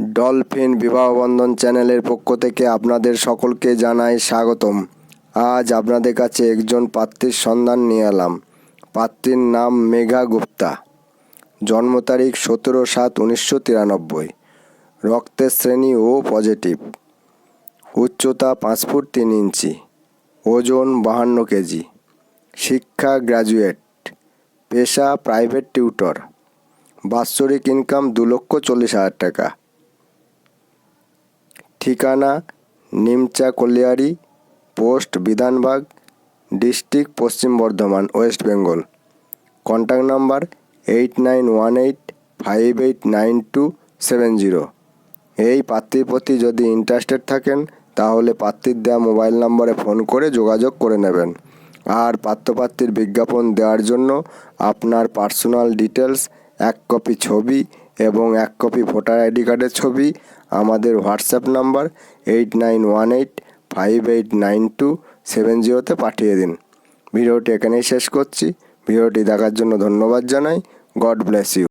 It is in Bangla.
ডলফিন বিবাহবন্ধন চ্যানেলের পক্ষ থেকে আপনাদের সকলকে জানাই স্বাগতম। আজ আপনাদের কাছে একজন পাত্রীর সন্ধান নিয়ে এলাম। পাত্রীর নাম মেঘা গুপ্তা। জন্ম তারিখ সতেরো সাত উনিশশো তিরানব্বই। রক্তের শ্রেণি ও পজিটিভ। উচ্চতা পাঁচ ফুট তিন ইঞ্চি। ওজন বাহান্ন কেজি। শিক্ষা গ্র্যাজুয়েট পেশা প্রাইভেট টিউটর। বাৎসরিক ইনকাম দু লক্ষ চল্লিশ হাজার টাকা। ঠিকানা Nimcha colliery post Bidhanbag, district Paschim Bardhaman, West Bengal. Contact number eight nine one eight five eight nine two seven zero. এই পাত্রীর প্রতি যদি ইন্টারেস্টেড থাকেন, তাহলে পাত্রীর দেওয়া মোবাইল নম্বরে ফোন করে যোগাযোগ করে নেবেন। আর পাত্রপাত্রীর বিজ্ঞাপন দেওয়ার জন্য আপনার পার্সোনাল ডিটেলস, এক কপি ছবি এবং এক কপি ভোটার আইডি কার্ডের ছবি, আমাদের WhatsApp number eight nine one eight five eight nine two seven জিরোতে পাঠিয়ে দিন। ভিডিওটি এখানেই শেষ করছি। ভিডিওটি দেখার জন্য ধন্যবাদ জানাই। God bless you.